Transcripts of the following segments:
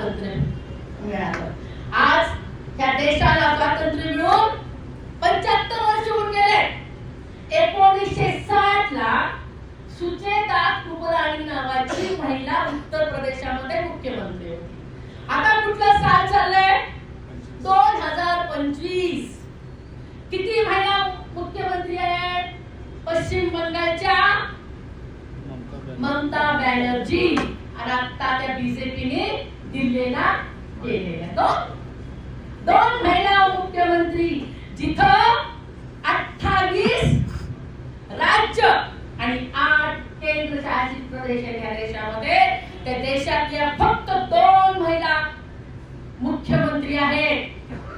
स्वातंत्र्य मिळालं. आज ह्या देशाला स्वातंत्र्य मिळून पंच्याहत्तर वर्ष होऊन गेले. एकोणीसशे साठ ला सुचेता कृपलानी नावाची महिला उत्तर प्रदेशामध्ये मुख्यमंत्री होती. आता कुठलं साल चाललंय? दोन हजार पंचवीस. किती महिला मुख्यमंत्री आहेत? पश्चिम बंगालच्या ममता बॅनर्जी. आणि आता त्या बीजेपीने दिल्लीला गेलेल्या दोन. दोन महिला मुख्यमंत्री जिथं अठ्ठावीस राज्य आणि आठ केंद्रशासित प्रदेश या देशामध्ये. त्या देशातल्या फक्त दोन महिला मुख्यमंत्री आहेत.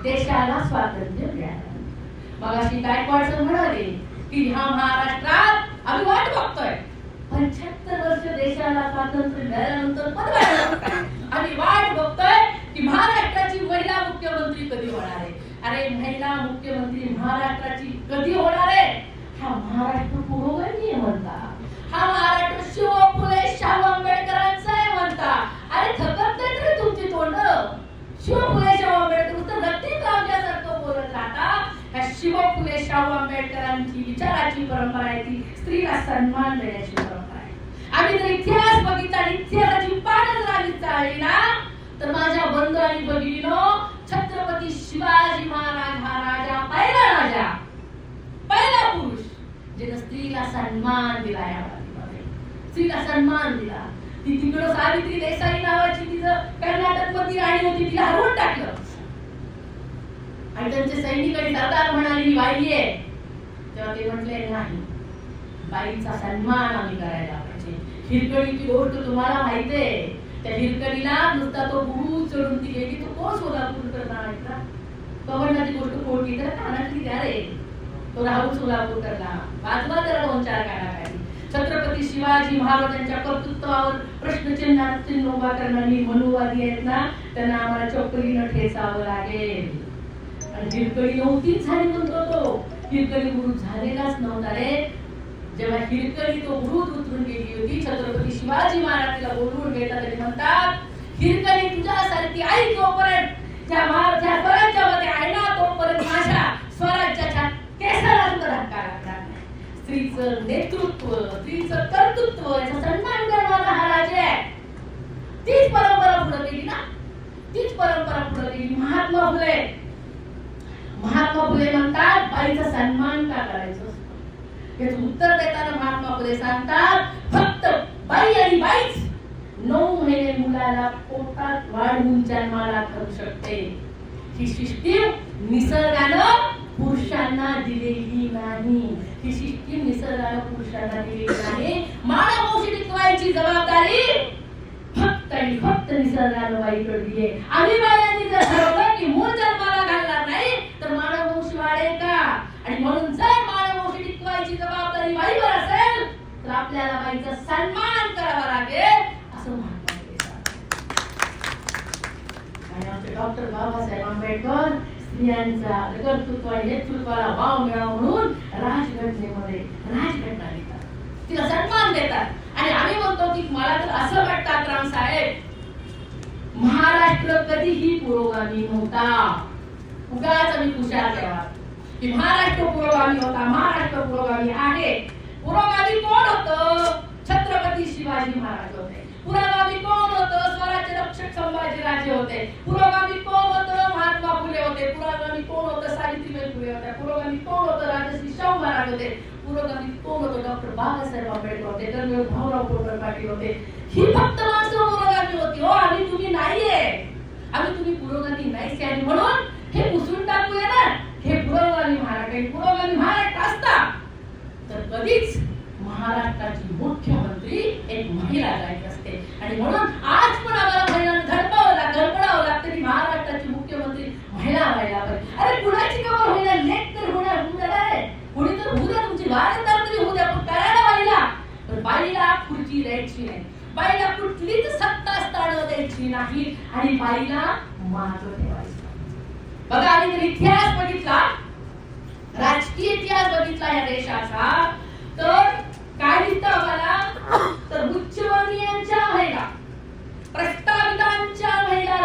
देशाला स्वातंत्र्य मिळालं. मग अशी गायकवाड सर म्हणाले की ह्या महाराष्ट्रात आम्ही वाट बघतोय पंच्याहत्तर वर्ष देशाला स्वातंत्र्य मिळाल्यानंतर पण आणि वाट बघतोय की महाराष्ट्राची महिला मुख्यमंत्री कधी होणार आहे? अरे महिला मुख्यमंत्री महाराष्ट्राची कधी होणार आहे? हा महाराष्ट्र पुरोगामी म्हणता. हा महाराष्ट्र शिव फुले शाहू आंबेडकरांचा आहे म्हणता. अरे थकत नाही तुमची तोंड. शिव फुले शाहू आंबेडकर तर नक्की लावल्यासारखं बोलत राहता. ह्या शिव फुले शाहू आंबेडकरांची विचाराची परंपरा आहे ती. स्त्रीला सन्मान देण्याची परंपरा आहे. आम्ही जर इतिहास बघितला आणि इतिहासाची पानं ना तर माझ्या बंधू आणि भगिनीनो छत्रपती शिवाजी महाराज हा राजा पहिला राजा पहिला पुरुष ज्यानं स्त्रीला सन्मान दिला या स्त्रीला सन्मान दिला. ती तिकडं सावित्री देसाई नावाची तिचं कर्नाटकमध्ये राणी होती तिला हरवून टाकलं. आणि त्यांचे सैनिक आणि सरदार म्हणाले ही बाई आहे तेव्हा ते म्हटले नाही बाईचा सन्मान आम्ही करायला पाहिजे. हिरकणीची गोष्ट तुम्हाला माहिती आहे. त्या हिरकडीला नुसता तो गुरु चढून ती गेली तो कोण सोलापूर करणार ऐकला पवनाची गोष्ट कोणती तर कानातली द्या रे. तो राहुल सोलापूर करला वाजवा त्याला दोन चार कानाखाली छत्रपती शिवाजी महाराजांच्या कर्तृत्वावर प्रश्नचिन्ह चिन्ह उभा करणारी मनुवादी आहेत ना त्यांना आम्हाला चक्रीनं ठेचावं लागेल. आणि हिरकडी नव्हतीच झाली म्हणतो तो. हिरकडी गुरु झालेलाच नव्हता रे. जेव्हा हिरकणी तो मृत उतरून गेली होती छत्रपती शिवाजी महाराज तिला बोलवून घेतात आणि म्हणतात हिरकणी तुझ्यासारखी आई तोपर्यंत त्या महार त्या स्वराज्यामध्ये आहे ना तोपर्यंत माझ्या स्वराज्याच्या केसाला सुद्धा धक्का लागणार नाही. स्त्रीचं नेतृत्व स्त्रीचं कर्तृत्व याचा सन्मान करणारा हा राजा आहे. तीच परंपरा पुढे गेली ना? तीच परंपरा पुढे गेली. महात्मा फुले. महात्मा फुले म्हणतात बाईचा सन्मान का करायचा हे उत्तर देताना महात्मा फुले सांगतात फक्त बाई आणि बाईच नऊ महिने मुलाला पोटात वाढवून जन्माला करू शकते. ही सिस्टीम निसर्गानं पुरुषांना दिलेली नाही. ही सिस्टीम निसर्गानं पुरुषांना दिलेली नाही. मानव औषधी जबाबदारी फक्त आणि फक्त निसर्गानं बाईकडे दिली आहे. आम्ही बायांनी जर ठरवलं की मूळ जन्माला घालणार नाही तर मानव वंश वाढेल का आणि म्हणून जर मानव वंश टिकवायची जबाबदारी बाईवर असेल तर आपल्याला बाईचा सन्मान करावा लागेल असं महात्मा फुले सांगतात. आणि आमचे डॉक्टर बाबासाहेब आंबेडकर स्त्रियांचा कर्तृत्व आणि नेतृत्वाला वाव मिळावा म्हणून राजघटनेमध्ये राजघटना लिहितात. तिला सन्मान देतात. आणि आम्ही म्हणतो की मला तर असं वाटतं राम साहेब महाराष्ट्र कधीही पुरोगामी नव्हता. उगाच आम्ही तुषार ठेवा की महाराष्ट्र पुरोगामी होता महाराष्ट्र पुरोगामी आहे. पुरोगामी कोण होत? छत्रपती शिवाजी महाराज होते. पुरोगामी कोण होत स्वराज्य रक्षक संभाजी राजे होते पुरोगामी कोण होतं? महात्मा फुले होते. पुरोगामी कोण होतं? सावित्रीबाई फुले होत्या. पुरोगामी कोण होतं? राजश्री शाहू महाराज होते. पुरोगामी कोण होतं? डॉक्टर बाबासाहेब आंबेडकर होते. कर्नल भाऊराव कोटकर पाटील होते. ही फक्त माणसं पुरोगामी होती. हो आम्ही तुम्ही नाहीये. आम्ही तुम्ही पुरोगामी नाहीच आणि म्हणून हे पुसून टाकूया ना. हे पुरोगामी महाराष्ट्र आणि पुरोगामी महाराष्ट्र असता. तर कधीच महाराष्ट्राची मुख्यमंत्री एक महिला जायची असते. आणि म्हणून आज पण आम्हाला महिलांना धडपावं लागतं धडपडावं लागतं की महाराष्ट्राची मुख्यमंत्री महिला व्हायला पाहिजे अरे कुणाची कबर होईना लेख तर होणार होऊ द्या रे. कोणी तर होऊ द्या तुमची वारसदार तरी होऊ द्या पण करायला बाईला पण बाईला द्यायची नाही. बाईला कुठलीच सत्ता स्थान द्यायची नाही आणि बाईला महत्त्व ठेवायचं. बघा आणि जर इतिहास बघितला राजकीय इतिहास बघितला या देशाचा तर काय दिसतं आम्हाला तर उच्चवर्णीयांच्या महिला प्रस्तावितांच्या महिला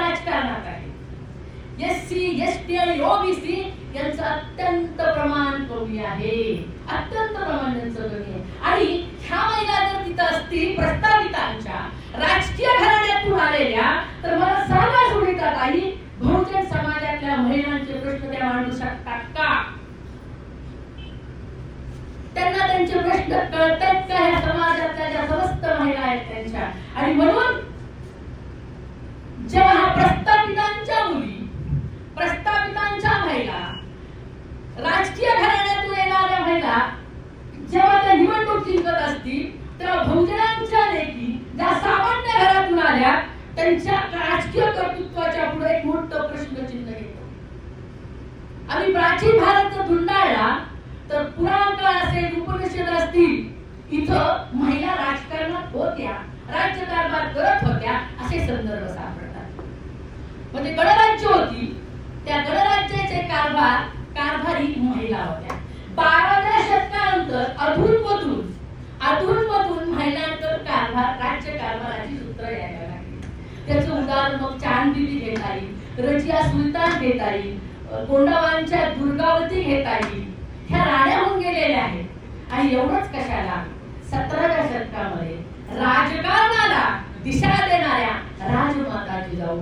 आहे अत्यंत प्रमाण त्यांचं कमी आहे आणि ह्या महिला जर तिथं असतील प्रस्तावितांच्या राजकीय घराण्यातून आलेल्या तर मला सांगा सुनीता ताई बहुजन समाजातल्या महिलांचे प्रश्न त्या मांडू शकतात का? त्यांना त्यांचे प्रश्न कळतात का? ह्या समाजातल्या ज्या समस्त महिला आहेत त्यांच्या. आणि म्हणून जेव्हा हा प्रस्थापितांच्या मुली प्रस्थापितांच्या महिला राजकीय घराण्यातून येणाऱ्या महिला जेव्हा त्या निवडणूक जिंकत असतील तेव्हा बहुजनांच्या लेखी ज्या सामान्य घरातून आल्या त्यांच्या राजकीय कर्तृत्वाच्या पुढे एक मोठं प्रश्नचिन्ह येतो आणि प्राचीन भारत जर धुंडाळला तर पुराण काळ असेल उपनिषद असतील इथं महिला राजकारणात होत्या राज्यकारभार करत होत्या असे संदर्भ सापडतात. म्हणजे गणराज्य होती. त्या गणराज्याचे कारभार कारभारी महिला होत्या. बाराव्या शतकानंतर अधूनमधून अधूनमधून महिलांकडे कारभार राज्य कारभाराची सूत्र यायला लागली त्याचं उदाहरण मग चांदबिबी घेता येईल रजिया सुलतान घेता येईल कोंडावांच्या दुर्गावती घेता येईल ह्या राण्या होऊन गेलेल्या आहेत. आणि एवढंच कशाला? सतराव्या शतकामध्ये राजकारणाला दिशा देणाऱ्या राजमाता जिजाऊ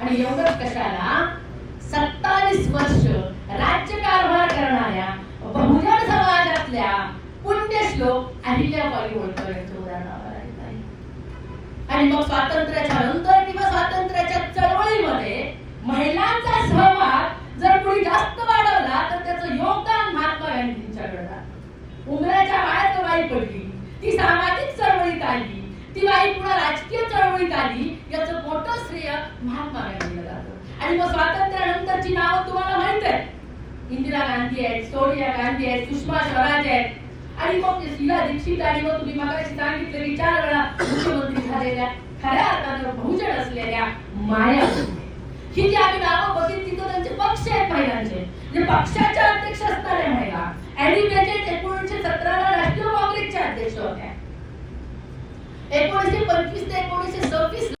आणि एवढंच कशाला? सत्तावीस वर्ष राज्यकारभार करणाऱ्या बहुजन समाजातल्या पुण्यश्लोक अहिल्याबाई होळकर यांचं उदाहरण आणि मग स्वातंत्र्याच्या नंतर महिलांचा सहभाग जर कोणी जास्त वाढवला तर त्याचं योगदान महात्मा गांधींच्याकडे जातं. उमराच्या बाहेर बाई पडली. ती सामाजिक चळवळीत आली. ती बाई पुन्हा राजकीय चळवळीत आली. याचं मोठं श्रेय महात्मा गांधीला जातं. आणि मग स्वातंत्र्यानंतरची नावं तुम्हाला माहीत आहे इंदिरा गांधी आहेत सोनिया गांधी आहेत सुषमा स्वराज आहेत. आणि मग शिला दीक्षित आणि मग तुम्ही मगाशी सांगितले विचार चार वेळा मुख्यमंत्री झालेल्या खऱ्या अर्थानं बहुजन असलेल्या माया ही जी आम्ही नावं बघितली तर त्यांचे पक्ष आहेत महिलांचे. जे पक्षाच्या अध्यक्ष असणाऱ्या महिला. ऍनी बेजेट म्हणजे एकोणीसशे सतराला राष्ट्रीय काँग्रेसच्या अध्यक्ष होत्या. एकोणीसशे पंचवीस ते एकोणीसशे सव्वीस